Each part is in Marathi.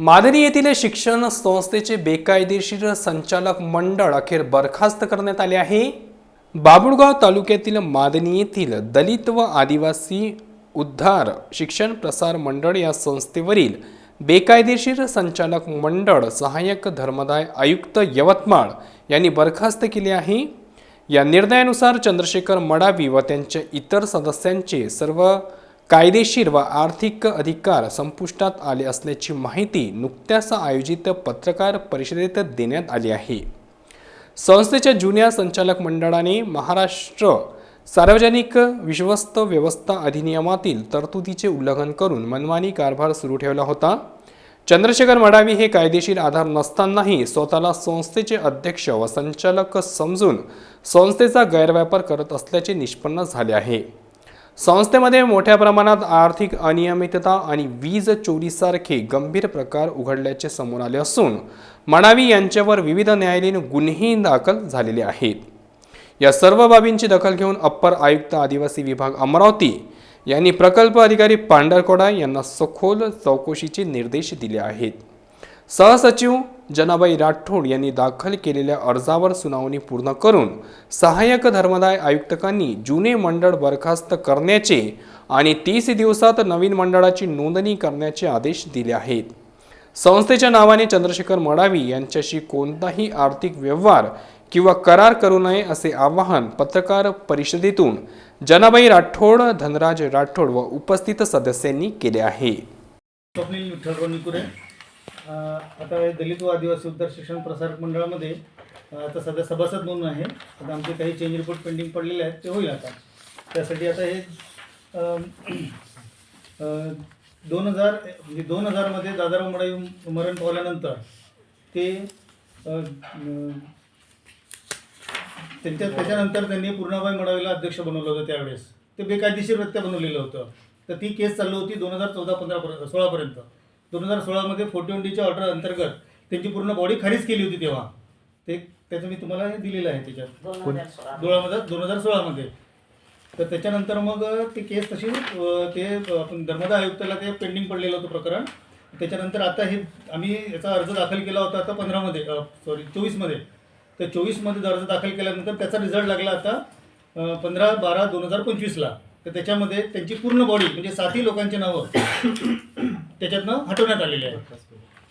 मादरी येथील शिक्षण संस्थेचे बेकायदेशीर संचालक मंडळ अखेर बरखास्त करण्यात आले आहे. बाबुळगाव तालुक्यातील मादनी येथील दलित व आदिवासी उद्धार शिक्षण प्रसार मंडळ या संस्थेवरील बेकायदेशीर संचालक मंडळ सहाय्यक धर्मदाय आयुक्त यवतमाळ यांनी बरखास्त केले आहे. या निर्णयानुसार चंद्रशेखर मडावी व त्यांच्या इतर सदस्यांचे सर्व कायदेशीर व आर्थिक अधिकार संपुष्टात आले असल्याची माहिती नुकत्याच आयोजित पत्रकार परिषदेत देण्यात आली आहे. संस्थेच्या जुन्या संचालक मंडळाने महाराष्ट्र सार्वजनिक विश्वस्त व्यवस्था अधिनियमातील तरतुदीचे उल्लंघन करून मनमानी कारभार सुरू ठेवला होता. चंद्रशेखर मडावी हे कायदेशीर आधार नसतानाही स्वतःला संस्थेचे अध्यक्ष व संचालक समजून संस्थेचा गैरव्यापार करत असल्याचे निष्पन्न झाले आहे. संस्थेमध्ये मोठ्या प्रमाणात आर्थिक अनियमितता आणि वीज चोरीसारखे गंभीर प्रकार उघडल्याचे समोर आले असून मडावी यांच्यावर विविध न्यायालयीन गुन्हे दाखल झालेले आहेत. या सर्व बाबींची दखल घेऊन अप्पर आयुक्त आदिवासी विभाग अमरावती यांनी प्रकल्प अधिकारी पांढरकोडा यांना सखोल चौकशीचे निर्देश दिले आहेत. सहसचिव जनाबाई राठोड यांनी दाखल केलेल्या अर्जावर सुनावणी पूर्ण करून सहाय्यक धर्मदाय आयुक्तकांनी जुने मंडळ बरखास्त करण्याचे आणि तीस दिवसात नवीन मंडळाची नोंदणी करण्याचे आदेश दिले आहेत. संस्थेच्या नावाने चंद्रशेखर मडावी यांच्याशी कोणताही आर्थिक व्यवहार किंवा करार करू नये असे आवाहन पत्रकार परिषदेतून जनाबाई राठोड धनराज राठोड व उपस्थित सदस्यांनी केले आहे. आता हे दलित व आदिवासी उद्धार शिक्षण प्रसारक मंडळामध्ये आता सध्या सभासद म्हणून आहे. आता आमचे काही चेंज रिपोर्ट पेंडिंग पडलेले आहेत ते होईल आता. त्यासाठी आता हे दोन हजार म्हणजे दोन हजारमध्ये दादाराव मडाई मरण पावल्यानंतर ते त्यांच्या त्याच्यानंतर त्यांनी पूर्णाबाई मडावीला अध्यक्ष बनवलं होतं त्यावेळेस. ते बेकायदेशीररित्या बनवलेलं होतं. तर ती केस चालू होती दोन हजार चौदा पंधरापर्यंत सोळापर्यंत दोन हजार सोळामध्ये फोर्टी डीच्या ऑर्डर अंतर्गत त्यांची पूर्ण बॉडी खारीज केली होती तेव्हा. ते त्याचं मी तुम्हाला हे दिलेलं आहे त्याच्यात. दोळामध्ये दोन हजार सोळामध्ये. तर त्याच्यानंतर मग ती केस तशी ते आपण धर्मदाय आयुक्ताला ते पेंडिंग पडलेलं होतं प्रकरण. त्याच्यानंतर आता हे आम्ही याचा अर्ज दाखल केला होता आता पंधरामध्ये सॉरी चोवीसमध्ये. तर चोवीसमध्ये अर्ज दाखल केल्यानंतर त्याचा रिझल्ट लागला आता पंधरा बारा दोन हजार पंचवीसला. तर त्याच्यामध्ये त्यांची पूर्ण बॉडी म्हणजे सातही लोकांची नावं त्याच्यातनं हटवण्यात आलेली आहे.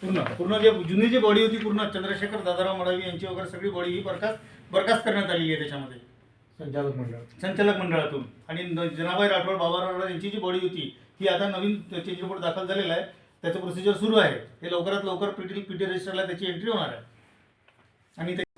पूर्ण पूर्ण जे जुनी जी बॉडी होती पूर्ण चंद्रशेखर दादाराव मडावी यांची वगैरे सगळी बॉडी ही बरखास्त बरखास्त करण्यात आलेली आहे त्याच्यामध्ये. संचालक मंडळ. संचालक मंडळातून. आणि जनाबाई राठोड बाबा राठोड यांची जी बॉडी होती ही आता नवीन चेंज रिपोर्ट दाखल झालेला आहे त्याचं प्रोसिजर सुरू आहे. हे लवकरात लवकर पीटी पीटी रजिस्टरला त्याची एंट्री होणार आहे. आणि